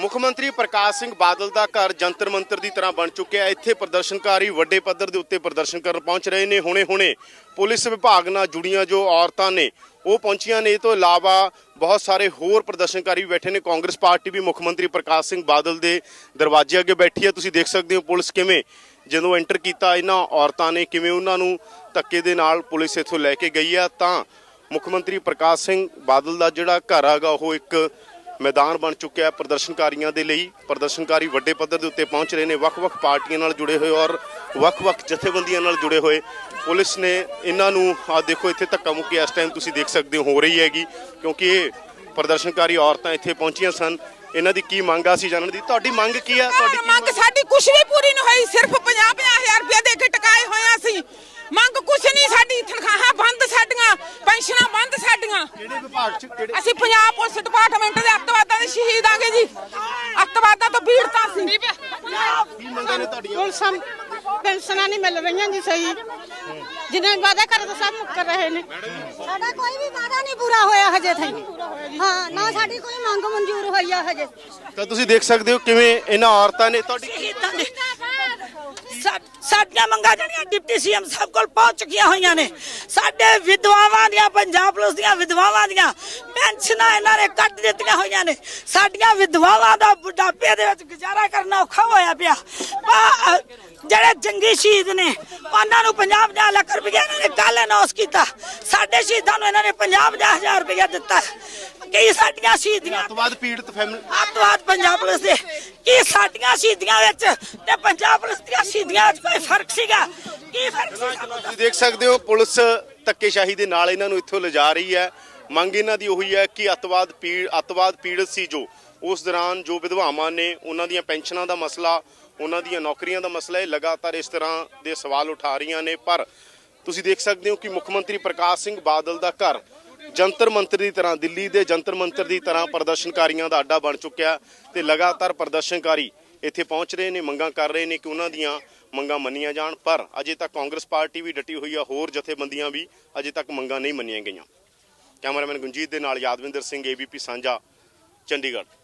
ਮੁੱਖ ਮੰਤਰੀ ਪ੍ਰਕਾਸ਼ ਸਿੰਘ ਬਾਦਲ ਦਾ ਘਰ ਜੰਤਰ ਮੰਤਰ ਦੀ ਤਰ੍ਹਾਂ ਬਣ ਚੁੱਕਿਆ ਇੱਥੇ ਪ੍ਰਦਰਸ਼ਨਕਾਰੀ ਵੱਡੇ ਪੱਧਰ ਦੇ ਉੱਤੇ ਪ੍ਰਦਰਸ਼ਨ ਕਰਨ ਪਹੁੰਚ ਰਹੇ ਨੇ। ਹੁਣੇ-ਹੁਣੇ ਪੁਲਿਸ ਵਿਭਾਗ ਨਾਲ ਜੁੜੀਆਂ ਜੋ ਔਰਤਾਂ ਨੇ, ਉਹ ਪਹੁੰਚੀਆਂ ਨੇ। ਇਹ ਤੋਂ ਇਲਾਵਾ ਬਹੁਤ ਸਾਰੇ ਹੋਰ ਪ੍ਰਦਰਸ਼ਨਕਾਰੀ ਵੀ ਬੈਠੇ ਨੇ। ਕਾਂਗਰਸ ਪਾਰਟੀ ਵੀ ਮੁੱਖ ਮੰਤਰੀ ਪ੍ਰਕਾਸ਼ ਸਿੰਘ ਬਾਦਲ ਦੇ ਦਰਵਾਜ਼ੇ ਅੱਗੇ ਬੈਠੀ ਹੈ। ਤੁਸੀਂ ਦੇਖ ਸਕਦੇ ਹੋ ਪੁਲਿਸ ਕਿਵੇਂ ਜਦੋਂ ਐਂਟਰ ਕੀਤਾ, ਇਹਨਾਂ ਔਰਤਾਂ ਨੇ ਕਿਵੇਂ ਉਹਨਾਂ ਨੂੰ ਧੱਕੇ ਦੇ ਨਾਲ ਪੁਲਿਸ ਇੱਥੋਂ ਲੈ ਕੇ ਗਈ ਆ ਤਾਂ ਮੁੱਖ ਮੰਤਰੀ ਪ੍ਰਕਾਸ਼ ਸਿੰਘ ਬਾਦਲ ਦਾ ਜਿਹੜਾ ਘਰ ਹੈਗਾ, ਉਹ ਇੱਕ ਮੈਦਾਨ ਬਣ ਚੁੱਕਿਆ ਹੈ ਪ੍ਰਦਰਸ਼ਨਕਾਰੀਆਂ ਦੇ ਲਈ। ਪ੍ਰਦਰਸ਼ਨਕਾਰੀ ਵੱਡੇ ਪੱਧਰ ਦੇ ਉੱਤੇ ਪਹੁੰਚ ਰਹੇ ਨੇ ਵੱਖ-ਵੱਖ ਪਾਰਟੀਆਂ ਨਾਲ ਜੁੜੇ ਹੋਏ ਔਰ ਵੱਖ-ਵੱਖ ਜਥੇਬੰਦੀਆਂ ਨਾਲ ਜੁੜੇ ਹੋਏ। ਪੁਲਿਸ ਨੇ ਇਹਨਾਂ ਨੂੰ ਆ ਦੇਖੋ ਇੱਥੇ ਧੱਕਾ ਮੁੱਕੀ ਇਸ ਟਾਈਮ ਤੁਸੀਂ ਦੇਖ ਸਕਦੇ ਹੋ ਹੋ ਰਹੀ ਹੈਗੀ ਕਿਉਂਕਿ ਇਹ ਪ੍ਰਦਰਸ਼ਨਕਾਰੀ ਔਰਤਾਂ ਇੱਥੇ ਪਹੁੰਚੀਆਂ ਸਨ। ਇਹਨਾਂ ਦੀ ਕੀ ਮੰਗ ਆ ਸੀ ਜਾਣਨ ਦੀ। ਤੁਹਾਡੀ ਮੰਗ ਕੀ ਆ? ਤੁਹਾਡੀ ਕੀ ਮੰਗ ਸਾਡੀ ਕੁਛ ਵੀ ਪੂਰੀ ਨਹੀਂ ਹੋਈ ਸਿਰਫ 50 ਹਜ਼ਾਰ ਰੁਪਏ ਦੇ ਕੇ ਟਕਾਏ ਹੋਇਆ ਸੀ ਮੰਗ ਕੁਛ ਨਹੀਂ ਸਾਡੀ ਤਨਖਾਹਾਂ ਬੰਦ ਸਾਡੀਆਂ ਪੈਨਸ਼ਨਾਂ ਬੰਦ ਸਾਡੀਆਂ ਕਿਹੜੇ ਵਿਭਾਗ ਚ ਕਿਹੜੇ ਅਸੀਂ ਪੰਜਾਬ ਪੁਲਿਸ ਡਿਪਾਰਟਮੈਂਟ ਦੇ ਅੱਤਵਾਦਾਂ ਦੇ ਸ਼ਹੀਦ ਆਂਗੇ ਜੀ। ਅੱਤਵਾਦਾਂ ਤੋਂ ਪੀੜਤਾਂ ਸੀ ਕੀ ਮੰਗਾਂ ਨੇ ਤੁਹਾਡੀਆਂ? ਹੁਣ ਸਮ ਪੈਨਸ਼ਨਾਂ ਨਹੀਂ ਮਿਲ ਰਹੀਆਂ ਜੀ ਸਹੀ। ਜਿੰਨੇ ਵਾਅਦਾ ਕਰਦੇ ਤਾਂ ਸਭ ਮੁੱਕਰ ਰਹੇ ਨੇ। ਸਾਡਾ ਕੋਈ ਵੀ ਵਾਅਦਾ ਨਹੀਂ ਪੂਰਾ ਹੋਇਆ ਹਜੇ ਤਾਈਂ। ਹਾਂ ਨਾ ਸਾਡੀ ਕੋਈ ਮੰਗ ਮਨਜ਼ੂਰ ਹੋਈ ਆ ਹਜੇ। ਤਾਂ ਤੁਸੀਂ ਦੇਖ ਸਕਦੇ ਹੋ ਕਿਵੇਂ ਇਹਨਾਂ ਔਰਤਾਂ ਨੇ ਤੁਹਾਡੀ ਸ਼ਹੀਦਾਂ ਦੇ ਸਾ- ਸਾਡੀਆਂ ਮੰਗਾਂ ਜਿਹੜੀਆਂ ਡਿਪਟੀ ਸੀਐਮ ਸਾਹਿਬ ਕੋਲ ਪਹੁੰਚ ਚੁੱਕੀਆਂ ਹੋਈਆਂ ਨੇ ਸਾਡੇ ਵਿਧਵਾਵਾਂ ਦੀਆਂ ਪੰਜਾਬ ਪੁਲਿਸ ਦੀਆਂ ਵਿਧਵਾਵਾਂ ਦੀਆਂ ਪੈਨਸ਼ਨਾਂ ਇਹਨਾਂ ਨੇ ਕੱਟ ਦਿੱਤੀਆਂ ਹੋਈਆਂ ਨੇ। ਸਾਡੀਆਂ ਵਿਧਵਾਵਾਂ ਦਾ ਬੁਢਾਪੇ ਦੇ ਵਿੱਚ ਗੁਜ਼ਾਰਾ ਕਰਨਾ ਔਖਾ ਹੋਇਆ ਪਿਆ। ਜਿਹੜੇ ਜੰਗੀ ਸ਼ਹੀਦ ਨੇ ਉਹਨਾਂ ਨੂੰ 50 ਲੱਖ ਰੁਪਏ ਇਹਨਾਂ ਨੇ ਕੱਲ ਅਨਾਉਂਸ ਕੀਤਾ। ਸਾਡੇ ਸ਼ਹੀਦਾਂ ਨੂੰ ਇਹਨਾਂ ਨੇ 50 ਹਜ਼ਾਰ ਰੁਪਏ ਦਿੱਤਾ। ਕਈ ਸਾਡੀਆਂ ਸ਼ਹੀਦੀਆਂ ਬਾਅਦ ਪੀੜਤ ਫੈਮਿਲੀ ਅੱਤਵਾਦ ਪੰਜਾਬ ਪੁਲਿਸ ਦੇ। ਕੀ ਸਾਡੀਆਂ ਸ਼ਹੀਦੀਆਂ ਵਿੱਚ ਤੇ ਪੰਜਾਬ ਪੁਲਿਸ ਦੀਆਂ ਸ਼ਹੀਦੀਆਂ ਵਿੱਚ ਕੋਈ ਫ਼ਰਕ ਸੀਗਾ? ਕੀ ਫ਼ਰਕ ਸੀ ਤੁਸੀਂ ਦੇਖ ਸਕਦੇ ਹੋ, ਪੁਲਿਸ ਧੱਕੇਸ਼ਾਹੀ ਦੇ ਨਾਲ ਇਹਨਾਂ ਨੂੰ ਇੱਥੋਂ ਲਿਜਾ ਰਹੀ ਹੈ। ਮੰਗ ਇਹਨਾਂ ਦੀ ਉਹੀ ਹੈ ਕਿ ਅਤਵਾਦ ਪੀੜ ਅਤਵਾਦ ਪੀੜਤ ਸੀ ਜੋ, ਉਸ ਦੌਰਾਨ ਜੋ ਵਿਧਵਾਵਾਂ ਨੇ, ਉਹਨਾਂ ਦੀਆਂ ਪੈਨਸ਼ਨਾਂ ਦਾ ਮਸਲਾ, ਉਹਨਾਂ ਦੀਆਂ ਨੌਕਰੀਆਂ ਦਾ ਮਸਲਾ, ਇਹ ਲਗਾਤਾਰ ਇਸ ਤਰ੍ਹਾਂ ਦੇ ਸਵਾਲ ਉਠਾ ਰਹੀਆਂ ਨੇ। ਪਰ ਤੁਸੀਂ ਦੇਖ ਸਕਦੇ ਹੋ ਕਿ ਮੁੱਖ ਮੰਤਰੀ ਪ੍ਰਕਾਸ਼ ਸਿੰਘ ਬਾਦਲ ਦਾ ਘਰ ਜੰਤਰ ਮੰਤਰ ਦੀ ਤਰ੍ਹਾਂ, ਦਿੱਲੀ ਦੇ ਜੰਤਰ ਮੰਤਰ ਦੀ ਤਰ੍ਹਾਂ ਪ੍ਰਦਰਸ਼ਨਕਾਰੀਆਂ ਦਾ ਅੱਡਾ ਬਣ ਚੁੱਕਿਆ ਤੇ ਲਗਾਤਾਰ ਪ੍ਰਦਰਸ਼ਨਕਾਰੀ ਇੱਥੇ ਪਹੁੰਚ ਰਹੇ ਨੇ, ਮੰਗਾਂ ਕਰ ਰਹੇ ਨੇ ਕਿ ਉਹਨਾਂ ਦੀਆਂ ਮੰਗਾਂ ਮੰਨੀਆਂ ਜਾਣ। ਪਰ ਅਜੇ ਤੱਕ ਕਾਂਗਰਸ ਪਾਰਟੀ ਵੀ ਡਟੀ ਹੋਈ ਆ, ਹੋਰ ਜਥੇਬੰਦੀਆਂ ਵੀ ਅਜੇ ਤੱਕ ਮੰਗਾਂ ਨਹੀਂ ਮੰਨੀਆਂ ਗਈਆਂ। ਕੈਮਰਾਮੈਨ ਗੁੰਜੀਤ ਦੇ ਨਾਲ ਯਾਦਵਿੰਦਰ ਸਿੰਘ, ਏਬੀਪੀ ਸਾਂਝਾ, ਚੰਡੀਗੜ੍ਹ।